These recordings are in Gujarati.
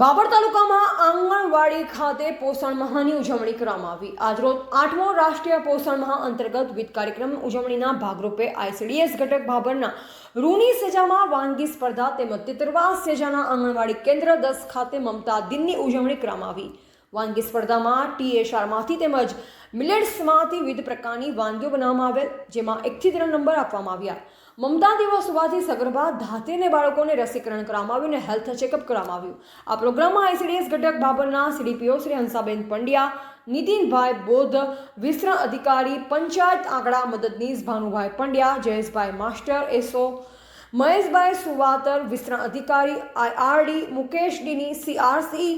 બાબર તાલુકામાં આંગણવાડી ખાતે પોષણ માહની ઉજવણી કરવામાં આવી. આજરોજ આઠમો રાષ્ટ્રીય પોષણ માહ અંતર્ગત વિવિધ કાર્યક્રમ ઉજવણીના ભાગરૂપે આઈસીડીએસ ઘટક બાબરના રૂણી સેજામાં વાનગી સ્પર્ધા તેમજ તેતરવાસ સેજાના આંગણવાડી કેન્દ્ર દસ ખાતે મમતા દિનની ઉજવણી કરવામાં આવી. વાનગી સ્પર્ધામાં ટીએસઆરમાંથી તેમજ મિલેટ્સમાંથી વિવિધ પ્રકારની વાનગીઓ બનાવવામાં આવેલ, જેમાં એકથી ત્રણ નંબર આપવામાં આવ્યા. મમતા દિવસ હોવાથી સગર્ભા ધાતેને બાળકોને રસીકરણ કરવામાં આવ્યું અને હેલ્થ ચેકઅપ કરવામાં આવ્યું. આ પ્રોગ્રામમાં આઈસીડીએસ ઘટક બાબરના સીડીપીઓ શ્રી હંસાબેન પંડ્યા, નીતિનભાઈ બોધ વિસ્તરણ અધિકારી પંચાયત આંકડા મદદનીશ ભાનુભાઈ પંડ્યા, જયેશભાઈ માસ્ટર એસો મહેશભાઈ સુવાતર વિસ્તરણ અધિકારી IRD Mukesh ડીની CRC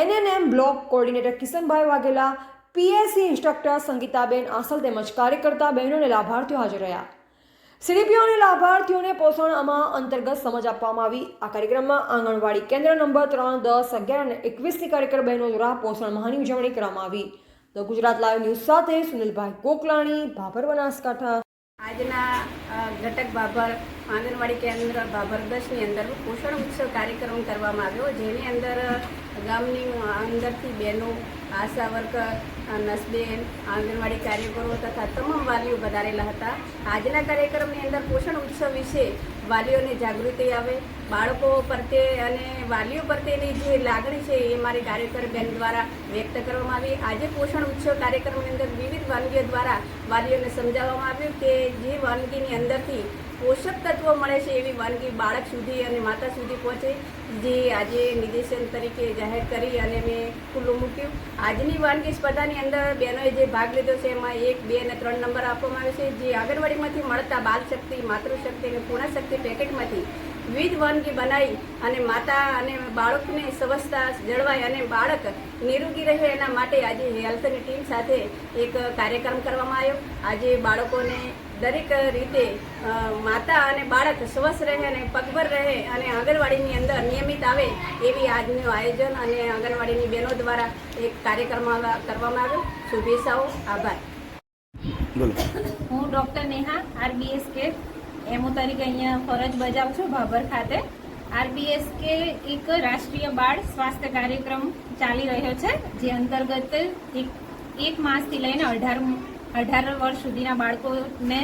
ANM block coordinator Kishanbhai Vaghela PSC instructor Sangitaben Asal તેમજ કાર્યકર્તા બહેનો અને લાભાર્થીઓ હાજર રહ્યા. સીડીપીઓ લાભાર્થીઓને પોષણ આમાં અંતર્ગત સમજ આપવામાં આવી. આ કાર્યક્રમમાં આંગણવાડી કેન્દ્ર નંબર ત્રણ, દસ, અગિયાર અને એકવીસની કાર્યકર બહેનો દ્વારા પોષણ માહની ઉજવણી કરવામાં આવી. તો ગુજરાત લાઈવ ન્યૂઝ સાથે સુનિલભાઈ કોકલાણી ભાભર બનાસકાંઠા. આજના ઘટક બાભર આંગણવાડી કેન્દ્ર બાભર દસની અંદર પોષણ ઉત્સવ કાર્યક્રમ કરવામાં આવ્યો, જેની અંદર ગામની અંદરથી બહેનો, આશા વર્કર નસબેન, આંગણવાડી કાર્યકરો તથા તમામ વાલીઓ વધારેલા હતા. આજના કાર્યક્રમની અંદર પોષણ ઉત્સવ વિશે વાલીઓને જાગૃતિ આવે, બાળકો પ્રત્યે અને વાલીઓ પ્રત્યેની જે લાગણી છે એ મારી કાર્યકર બેન દ્વારા વ્યક્ત કરવામાં આવી. આજે પોષણ ઉત્સવ કાર્યક્રમની અંદર વિવિધ વાનગીઓ દ્વારા વાલીઓને સમજાવવામાં આવ્યું કે જે વાનગીની અંદરથી પોષક તત્વો મળે છે એવી વાનગી બાળક સુધી અને માતા સુધી પહોંચે. જે આજે નિર્દેશન તરીકે જાહેર કરી અને મેં ખુલ્લું મૂક્યું. આજની વાનગી સ્પર્ધાની અંદર બહેનોએ જે ભાગ લીધો છે, એમાં એક, બે અને ત્રણ નંબર આપવામાં આવે છે. જે આંગણવાડીમાંથી મળતા બાલ શક્તિ માતૃશક્તિ અને પૂર્ણશક્તિ પેકેટમાંથી વિવિધ વાનગી બનાવી અને માતા અને બાળકને સ્વસ્થતા જળવાય અને બાળક નિરોગી રહે એના માટે આજે હેલ્થની ટીમ સાથે એક કાર્યક્રમ કરવામાં આવ્યો. આજે બાળકોને દરેક રીતે માતા અને બાળક સ્વસ્થ રહે અને પગભર રહે અને આંગણવાડીની અંદર નિયમિત આવે એવી આજનું આયોજન અને આંગણવાડીની બહેનો દ્વારા એક કાર્યક્રમ આવા- કરવામાં આવ્યો. શુભેચ્છાઓ આભાર. હું ડૉક્ટર નેહા આરબીએસકે એમઓ તરીકે અહીંયા ફરજ બજાવું છું ભાભર ખાતે. આરબીએસકે એક રાષ્ટ્રીય બાળ સ્વાસ્થ્ય કાર્યક્રમ ચાલી રહ્યો છે જે અંતર્ગત એક એક માસથી લઈને અઢાર અઢાર વર્ષ સુધીના બાળકોને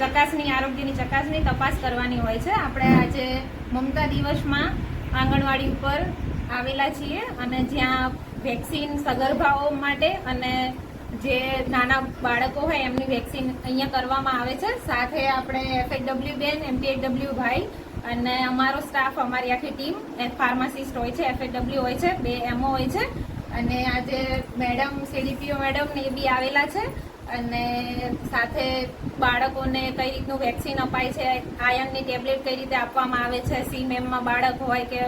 ચકાસણી, આરોગ્યની ચકાસણી તપાસ કરવાની હોય છે. આપણે આજે મમતા દિવસમાં આંગણવાડી ઉપર આવેલા છીએ અને જ્યાં વેક્સિન સગર્ભાઓ માટે અને જે નાના બાળકો હોય એમની વેક્સિન અહીંયા કરવામાં આવે છે. સાથે આપણે એફએડબલ્યુ બેન એમપીએડબલ્યુ ભાઈ અને અમારો સ્ટાફ, અમારી આખી ટીમ ફાર્માસિસ્ટ હોય છે એફએડબલ્યુ હોય છે, બે એમઓ હોય છે. અને આજે મેડમ સીડીપીઓ મેડમ ને એ બી આવેલા છે. અને સાથે બાળકોને કઈ રીતનું વેક્સિન અપાય છે આયનની ટેબ્લેટ કઈ રીતે આપવામાં આવે છે સીમેમમાં બાળક હોય કે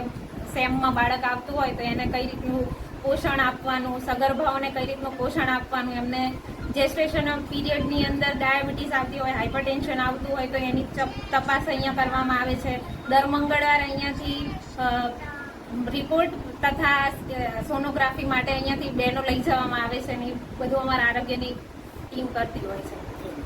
સેમમાં બાળક આવતું હોય, તો એને કઈ રીતનું પોષણ આપવાનું, સગર્ભાઓને કઈ રીતનું પોષણ આપવાનું, એમને જેસ્ટ્રેશન પીરિયડની અંદર ડાયાબિટીસ આવતી હોય હાઇપરટેન્શન આવતું હોય, તો એની તપાસ અહીંયા કરવામાં આવે છે. દર મંગળવારે અહીંયાથી રિપોર્ટ તથા સોનોગ્રાફી માટે અહીંયાથી બહેનો લઈ જવામાં આવે છે ને બધું અમારા આરોગ્યની ટીમ કરતી હોય છે.